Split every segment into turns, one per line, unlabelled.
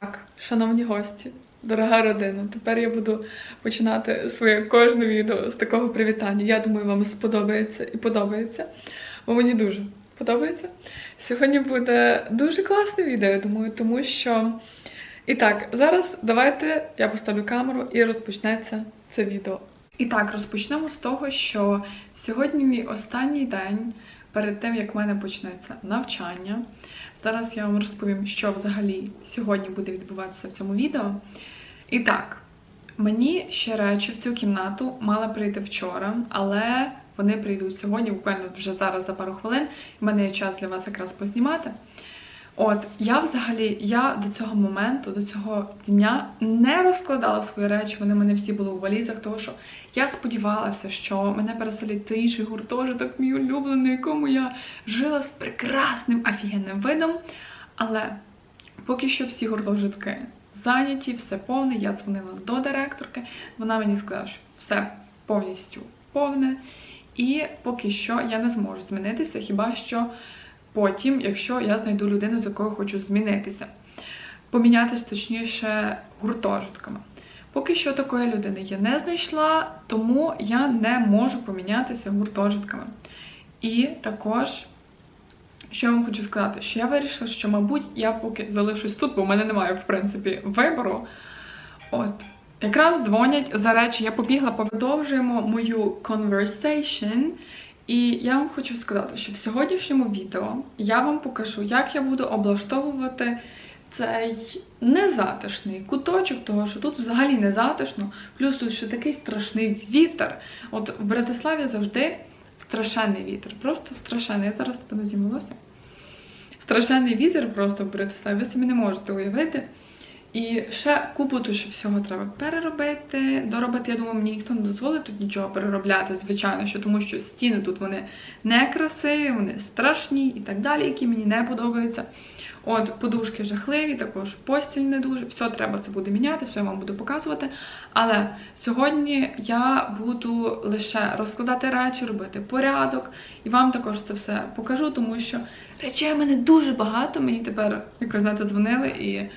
Так, шановні гості, дорога родина, тепер я буду починати своє кожне відео з такого привітання. Я думаю, вам сподобається і подобається, бо мені дуже подобається. Сьогодні буде дуже класне відео, я думаю, тому що. І так, зараз давайте я поставлю камеру і розпочнеться це відео. І так, розпочнемо з того, що сьогодні мій останній день перед тим, як в мене почнеться навчання. Зараз я вам розповім, що взагалі сьогодні буде відбуватися в цьому відео. І так, мені ще речі в цю кімнату мали прийти вчора, але вони прийдуть сьогодні, буквально вже зараз за пару хвилин. У мене є час для вас якраз познімати. От, я взагалі, я до цього моменту, до цього дня не розкладала свої речі, вони в мене всі були у валізах, тому що я сподівалася, що мене переселять той інший гуртожиток, мій улюблений, якому я жила з прекрасним офігенним видом. Але поки що всі гуртожитки зайняті, все повне. Я дзвонила до директорки, вона мені сказала, що все повністю повне. І поки що я не зможу змінитися, хіба що потім, якщо я знайду людину, з якою хочу змінитися. Помінятися, точніше, гуртожитками. Поки що такої людини я не знайшла, тому я не можу помінятися гуртожитками. І також, що я вам хочу сказати, що я вирішила, що, мабуть, я поки залишусь тут, бо в мене немає, в принципі, вибору. От, якраз дзвонять за речі, я побігла, продовжуємо мою conversation. І я вам хочу сказати, що в сьогоднішньому відео я вам покажу, як я буду облаштовувати цей незатишний куточок, того що тут взагалі не затишно, плюс тут ще такий страшний вітер. От в Братиславі завжди страшенний вітер, просто страшенний. Я зараз тебе не зімлося. Страшенний вітер просто в Братиславі, ви собі не можете уявити. І ще купу ще всього треба переробити, доробити. Я думаю, мені ніхто не дозволить тут нічого переробляти, звичайно, що тому що стіни тут вони не красиві, вони страшні і так далі, які мені не подобаються. От, подушки жахливі, також постіль не дуже. Все треба це буде міняти, все я вам буду показувати. Але сьогодні я буду лише розкладати речі, робити порядок, і вам також це все покажу, тому що речей в мене дуже багато. Мені тепер, як ви знаєте, дзвонили і.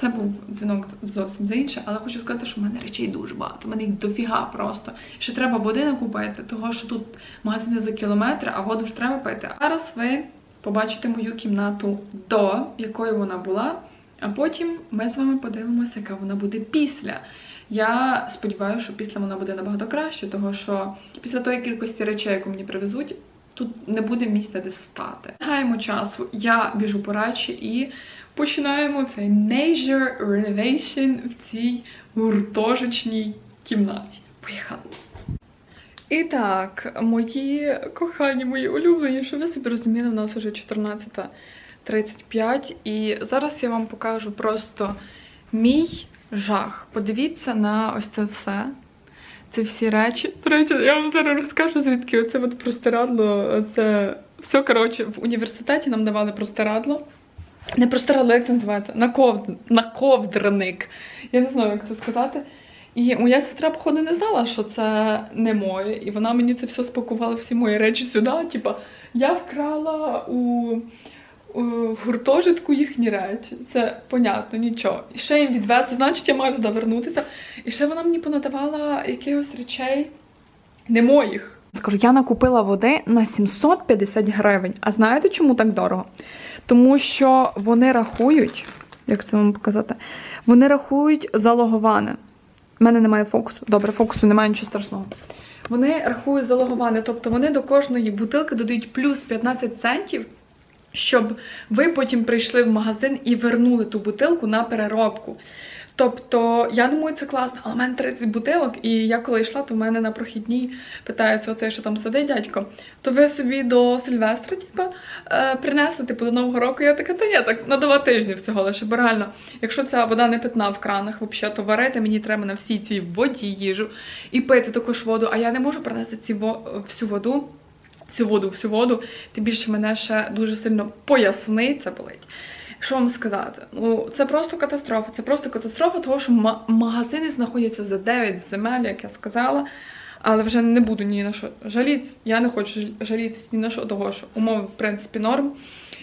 Це був дзвінок зовсім за інше, але хочу сказати, що в мене речей дуже багато. в мене їх дофіга просто. Ще треба води накупити, того що тут магазини за кілометр, а воду ж треба пити. Зараз ви побачите мою кімнату до якою вона була, а потім ми з вами подивимося, яка вона буде після. Я сподіваюся, що після вона буде набагато краще, того що після тої кількості речей, яку мені привезуть, тут не буде місця, де стати. Не Гаємо часу. Я біжу по речі і починаємо цей major renovation в цій гуртожичній кімнаті. Поїхали! І так, мої кохані, мої улюблені, що ви собі розуміли, в нас вже 14.35, і зараз я вам покажу просто мій жах. Подивіться на ось це все. Це всі речі. До речі, я вам зараз розкажу, звідки оце от простирадло. Це все, коротше, в університеті нам давали простирадло. Не простирадло, як це називається? Наковд... Наковдерник. Я не знаю, як це сказати. І моя сестра, походу, не знала, що це не моє. І вона мені це все спакувала, всі мої речі сюди. Типа, я вкрала у, у гуртожитку їхні речі. Це понятно, нічого. І ще їм відвезли, значить, я маю туди вернутися. І ще вона мені понадавала якихось речей не моїх. Скажу, я накупила води на 750 гривень. А знаєте, чому так дорого? Тому що вони рахують, як це вам показати, вони рахують залоговане. У мене немає фокусу. Добре, фокусу немає нічого страшного. Вони рахують залоговане, тобто вони до кожної бутилки додають плюс 15 центів, щоб ви потім прийшли в магазин і вернули ту бутилку на переробку. Тобто, я думаю, це класно, але в мене 30 бутилок, і я коли йшла, то в мене на прохідній питається оцей, що там сидить дядько. То ви собі до Сильвестра, типа, е, принесли, типу, до Нового року. Я така, та ні, так на два тижні всього лише. Бо реально, якщо ця вода не питна в кранах, взагалі, то варити мені треба на всій цій воді їжу і пити також воду. А я не можу принести ці во- всю воду. Всю воду, всю воду, тим більше мене ще дуже сильно поясниця болить. Що вам сказати? Ну, це просто катастрофа. Це просто катастрофа, тому що магазини знаходяться за 9 земель, як я сказала. але вже не буду ні на що жалітися. Я не хочу жалітись ні на що, того що умови, в принципі, норм.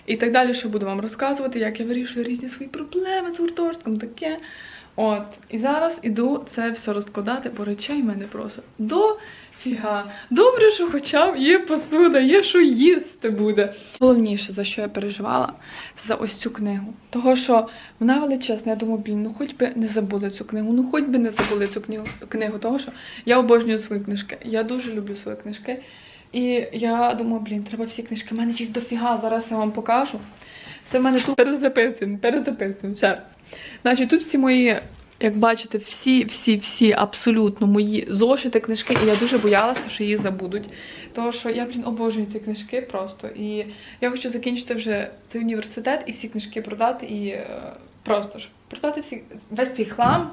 І так далі, що буду вам розказувати, як я вирішую різні свої проблеми з гуртожитком, таке. От, і зараз іду це все розкладати, бо речей мене просто до фіга. Добре, що хоча б є посуда, є що їсти буде. Головніше, за що я переживала, це за ось цю книгу. Того, що вона величезна, я думаю, блін, ну хоч би не забули цю книгу, ну хоч би не забули цю книгу, книгу того, що я обожнюю свої книжки. Я дуже люблю свої книжки. І я думаю, блін, треба всі книжки. У мене їх дофіга, зараз я вам покажу. Це в мене тут перезаписуємо, перезаписуємо ще раз. Значить, тут всі мої, як бачите, всі, всі, всі абсолютно мої зошити, книжки, і я дуже боялася, що її забудуть. Тому що я, блін, обожнюю ці книжки просто. І я хочу закінчити вже цей університет і всі книжки продати, і е, просто щоб продати весь цей хлам.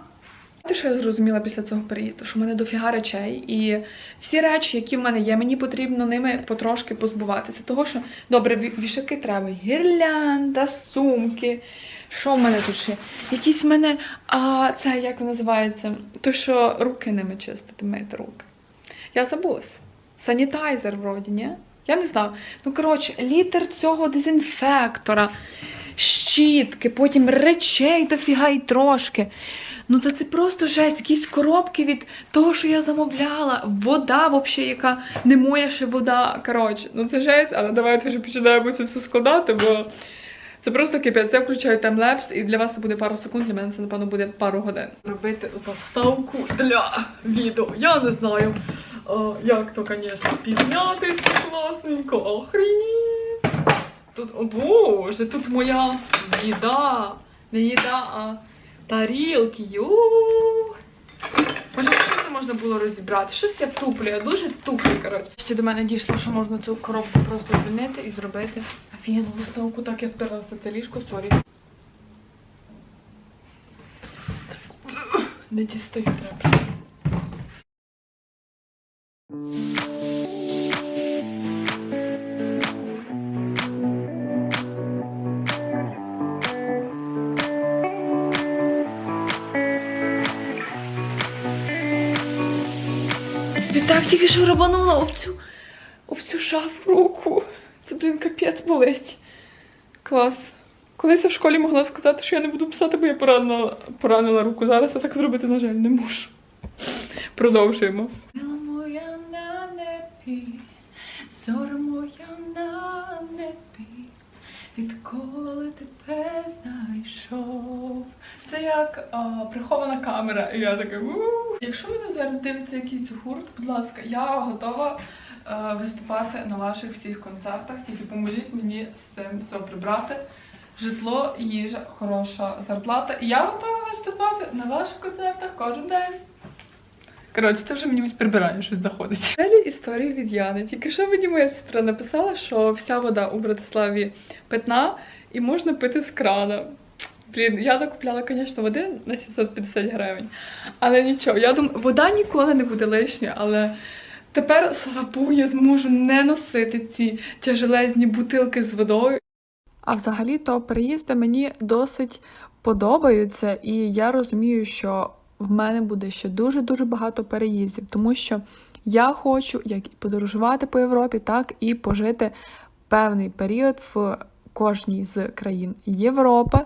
Те, що я зрозуміла після цього переїзду, що в мене дофіга речей, і всі речі, які в мене є, мені потрібно ними потрошки позбуватися. Того, що добре, вішаки треба, гірлянда, сумки. Що в мене тут ще? Якісь в мене, а це як називається? То, що руки ними чистити, мити руки. Я забулась. Санітайзер, вроді, ні? Я не знаю. Ну, коротше, літр цього дезінфектора, щітки, потім речей дофіга і трошки. Ну, та це просто жесть, якісь коробки від того, що я замовляла. Вода, взагалі, яка не моя ще вода. Коротше, ну це жесть, але давайте вже починаємо це все складати, бо це просто кипець. Я включаю таймлепс, і для вас це буде пару секунд, для мене це, напевно, буде пару годин. Робити заставку для відео. Я не знаю, о, як то, звісно, піднятися класненько. Охренеть. Тут, о боже, тут моя їда. Не їда, а тарілки. Ю. Боже, що це можна було розібрати? Щось я туплю, я дуже туплю, коротше. Ще до мене дійшло, що можна цю коробку просто звільнити і зробити офігенну виставку. Так я сперлася це ліжко, сорі. Не дістаю треба. Тобі так тільки що рабанула об цю, об цю шафу руку. Це, блін, капець болить. Клас. Колись я в школі могла сказати, що я не буду писати, бо я поранила, поранила руку. Зараз я так зробити, на жаль, не можу. Продовжуємо. моя моя на небі, відколи тебе знайшов. Це як а, прихована камера, і я така. «У». Якщо мене зараз дивиться якийсь гурт, будь ласка, я готова е, виступати на ваших всіх концертах. Тільки поможіть мені з цим все прибрати. Житло, їжа, хороша зарплата. І я готова виступати на ваших концертах кожен день. Коротше, це вже мені від прибирання щось заходить. Далі історії від Яни. Тільки що мені моя сестра написала, що вся вода у Братиславі питна і можна пити з крана. Блін, я накупляла, звісно, води на 750 гривень. Але нічого, я думаю, вода ніколи не буде лишня, але тепер, слава Богу, я зможу не носити ці тяжелезні бутилки з водою. А взагалі то переїзди мені досить подобаються, і я розумію, що в мене буде ще дуже-дуже багато переїздів, тому що я хочу як і подорожувати по Європі, так і пожити певний період в кожній з країн Європи.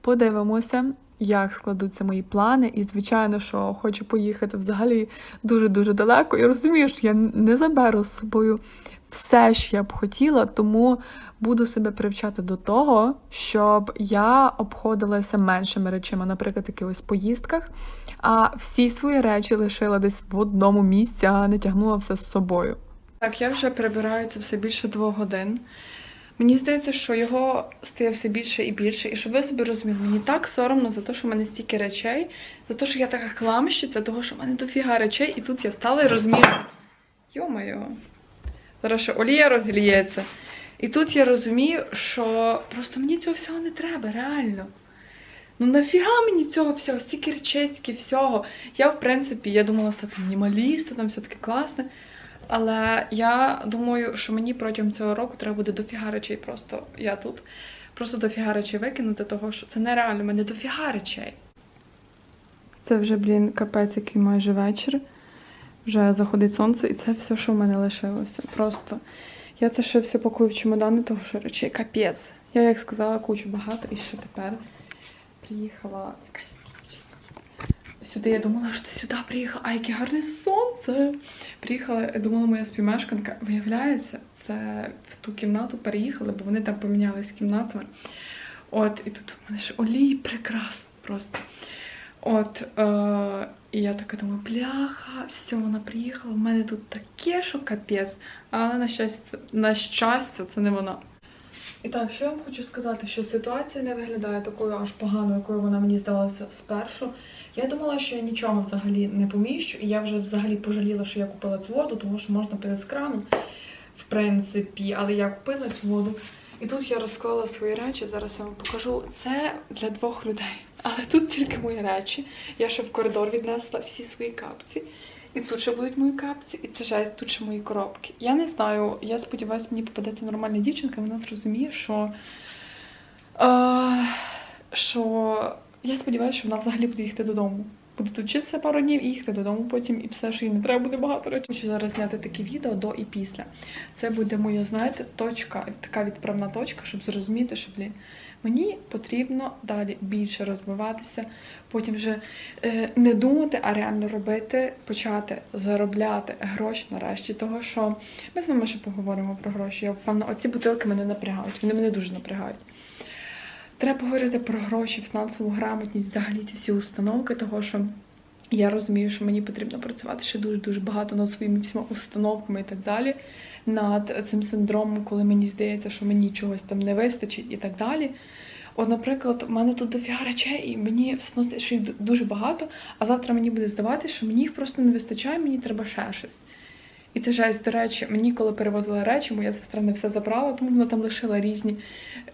Подивимося, як складуться мої плани. І, звичайно, що хочу поїхати взагалі дуже-дуже далеко. І розумію, що я не заберу з собою все, що я б хотіла, тому буду себе привчати до того, щоб я обходилася меншими речами, наприклад, якихось поїздках, а всі свої речі лишила десь в одному місці, а не тягнула все з собою. Так, я вже прибираю це все більше двох годин. Мені здається, що його стає все більше і більше. І щоб ви собі розуміли, мені так соромно за те, що в мене стільки речей, за те, що я така кламщиця, того, що в мене дофіга речей, і тут я стала і розумію. Йо-моє. Зараз ще олія розліється. І тут я розумію, що просто мені цього всього не треба, реально. Ну нафіга мені цього всього, стільки речей, стільки всього. Я, в принципі, я думала стати мінімалістом, там все таке класне. Але я думаю, що мені протягом цього року треба буде дофіга речей просто. Я тут просто дофіга речей викинути, того що це нереально, мене дофіга речей. Це вже, блін, капець, який майже вечір. вже заходить сонце, і це все, що в мене лишилося. Просто я це ще все пакую в чемодани, тому що речей капець. Я, як сказала, кучу багато, і ще тепер приїхала якась. Сюди я думала, що ти сюди приїхала. А яке гарне сонце! Приїхала, думала, моя співмешканка. Виявляється, це в ту кімнату переїхали, бо вони там помінялись кімнатами. От, і тут у мене ж олій прекрасно просто. От, е, і я така думаю, бляха, все, вона приїхала, в мене тут таке, що капець. Але на щастя, на щастя, це не вона. І так, що я вам хочу сказати, що ситуація не виглядає такою аж поганою, якою вона мені здалася спершу. Я думала, що я нічого взагалі не поміщу, і я вже взагалі пожаліла, що я купила цю воду, тому що можна з крану, в принципі, але я купила цю воду. І тут я розклала свої речі, зараз я вам покажу. Це для двох людей. Але тут тільки мої речі. Я ще в коридор віднесла всі свої капці. І тут ще будуть мої капці, і це жесть, тут ще мої коробки. Я не знаю, я сподіваюся, мені попадеться нормальна дівчинка, вона зрозуміє, що. Е, що я сподіваюся, що вона взагалі буде їхати додому. Буде тут вчитися пару днів і їхати додому потім, і все, що їй не треба буде багато речей. Хочу зараз зняти таке відео до і після. Це буде моя, знаєте, точка, така відправна точка, щоб зрозуміти, що блін, мені потрібно далі більше розвиватися, потім вже е, не думати, а реально робити, почати заробляти гроші нарешті. Того, що ми з вами ще поговоримо про гроші. Я впевнена, оці бутилки мене напрягають. Вони мене дуже напрягають. Треба говорити про гроші, фінансову грамотність, взагалі ці всі установки, того що я розумію, що мені потрібно працювати ще дуже-дуже багато над своїми всіма установками і так далі, над цим синдромом, коли мені здається, що мені чогось там не вистачить і так далі. От, наприклад, в мене тут дофіга речей, і мені все одно що їх дуже багато, а завтра мені буде здаватися, що мені їх просто не вистачає, мені треба ще щось. І це жесть, до речі, мені коли перевозила речі, моя сестра не все забрала, тому вона там лишила різні,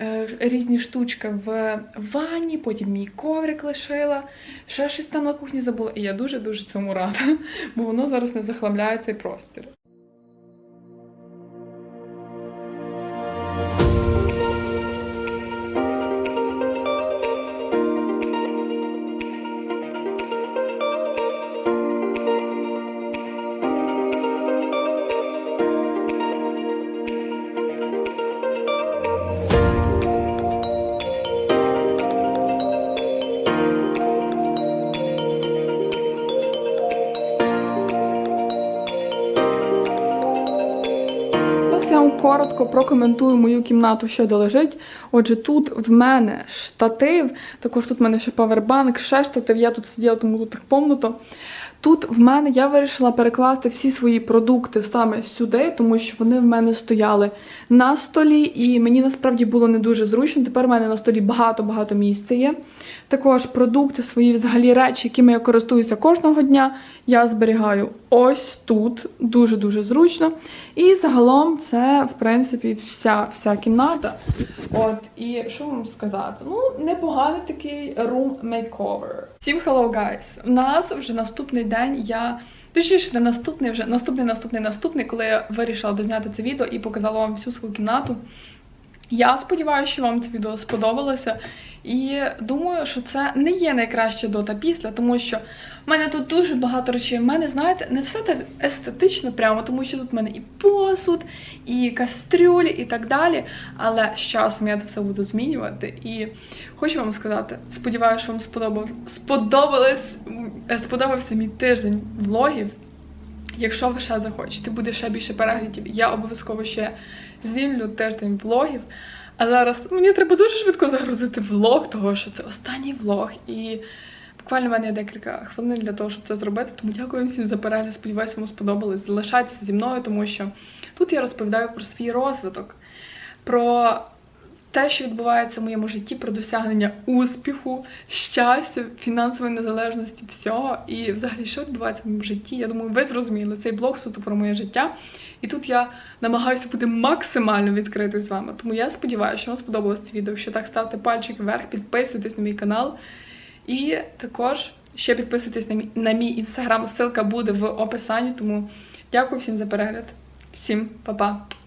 е, різні штучки в ванні, потім мій коврик лишила, ще щось там на кухні забула. І я дуже-дуже цьому рада, бо воно зараз не захламляє цей простір. Коротко прокоментую мою кімнату, що де лежить. Отже, тут в мене штатив, також тут в мене ще павербанк, ще штатив. Я тут сиділа, тому тут так помнуто. Тут в мене я вирішила перекласти всі свої продукти саме сюди, тому що вони в мене стояли на столі, і мені насправді було не дуже зручно. Тепер в мене на столі багато-багато місця є. Також продукти, свої взагалі речі, якими я користуюся кожного дня, я зберігаю ось тут. Дуже-дуже зручно. І загалом це, в принципі, вся, вся кімната. От, і що вам сказати? Ну, непоганий такий room makeover. Всім hello, guys! У нас вже наступний день я. Точніше, не наступний вже наступний, наступний, наступний, коли я вирішила дозняти це відео і показала вам всю свою кімнату. Я сподіваюся, що вам це відео сподобалося. І думаю, що це не є найкраще до та після, тому що в мене тут дуже багато речей. В мене, знаєте, не все так естетично прямо, тому що тут в мене і посуд, і кастрюлі, і так далі. Але з часом я це все буду змінювати. І хочу вам сказати, сподіваюся, що вам сподобав, сподобалось, сподобався мій тиждень влогів. Якщо ви ще захочете, буде ще більше переглядів, я обов'язково ще знімлю тиждень влогів. А зараз мені треба дуже швидко загрузити влог, того що це останній влог. І буквально в мене є декілька хвилин для того, щоб це зробити. Тому дякую всім за перегляд. Сподіваюся, вам сподобалось. Залишайтеся зі мною, тому що тут я розповідаю про свій розвиток, про те, що відбувається в моєму житті, про досягнення успіху, щастя, фінансової незалежності, всього. І взагалі, що відбувається в моєму житті. Я думаю, ви зрозуміли цей блог суто про моє життя. І тут я намагаюся бути максимально відкритою з вами. Тому я сподіваюся, що вам сподобалось це відео. Якщо так, ставте пальчик вверх, підписуйтесь на мій канал. І також ще підписуйтесь на мій, на мій інстаграм. Ссылка буде в описанні. Тому дякую всім за перегляд. Всім па-па!